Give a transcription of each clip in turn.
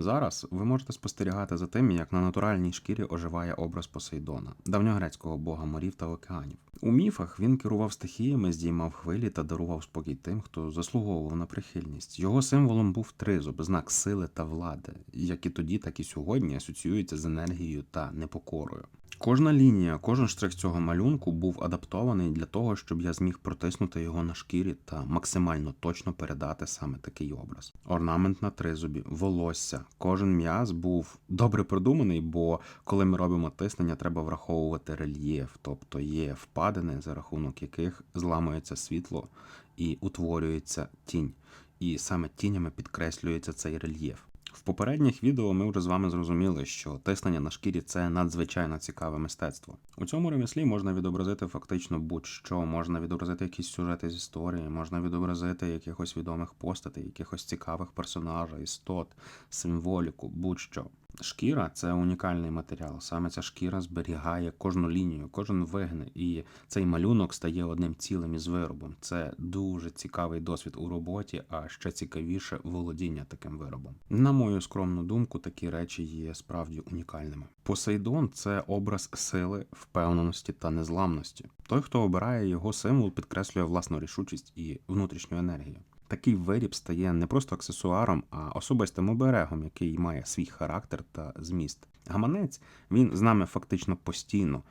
Зараз ви можете спостерігати за тим, як на натуральній шкірі оживає образ Посейдона, давньогрецького бога морів та океанів. У міфах він керував стихіями, здіймав хвилі та дарував спокій тим, хто заслуговував на прихильність. Його символом був тризуб, знак сили та влади, як і тоді, так і сьогодні асоціюється з енергією та непокорою. Кожна лінія, кожен штрих цього малюнку був адаптований для того, щоб я зміг протиснути його на шкірі та максимально точно передати саме такий образ. Орнамент на тризубі, волосся, кожен м'яз був добре продуманий, бо коли ми робимо тиснення, треба враховувати рельєф, тобто є впадини, за рахунок яких зламується світло і утворюється тінь. І саме тінями підкреслюється цей рельєф. В попередніх відео ми вже з вами зрозуміли, що тиснення на шкірі це надзвичайно цікаве мистецтво. У цьому ремеслі можна відобразити фактично будь-що, можна відобразити якісь сюжети з історії, можна відобразити якихось відомих постатей, якихось цікавих персонажів, істот, символіку, будь-що. Шкіра це унікальний матеріал. Саме ця шкіра зберігає кожну лінію, кожен вигне, і цей малюнок стає одним цілим із виробом. Це дуже цікавий досвід у роботі, а ще цікавіше володіння таким виробом. На мою скромну думку, такі речі є справді унікальними. Посейдон це образ сили, впевненості та незламності. Той, хто обирає його символ, підкреслює власну рішучість і внутрішню енергію. Такий виріб стає не просто аксесуаром, а особистим оберегом, який має свій характер та зміст. Гаманець він з нами фактично постійно.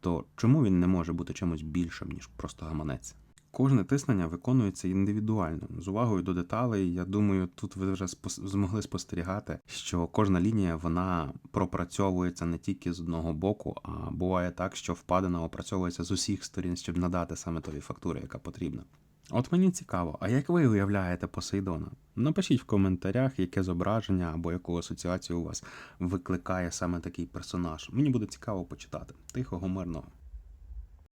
То чому він не може бути чимось більшим, ніж просто гаманець? Кожне тиснення виконується індивідуально, з увагою до деталей. Я думаю, тут ви вже змогли спостерігати, що кожна лінія вона пропрацьовується не тільки з одного боку, а буває так, що впадина опрацьовується з усіх сторін, щоб надати саме тої фактури, яка потрібна. От мені цікаво, а як ви уявляєте Посейдона? Напишіть в коментарях, яке зображення або яку асоціацію у вас викликає саме такий персонаж. Мені буде цікаво почитати. Тихого, мирного.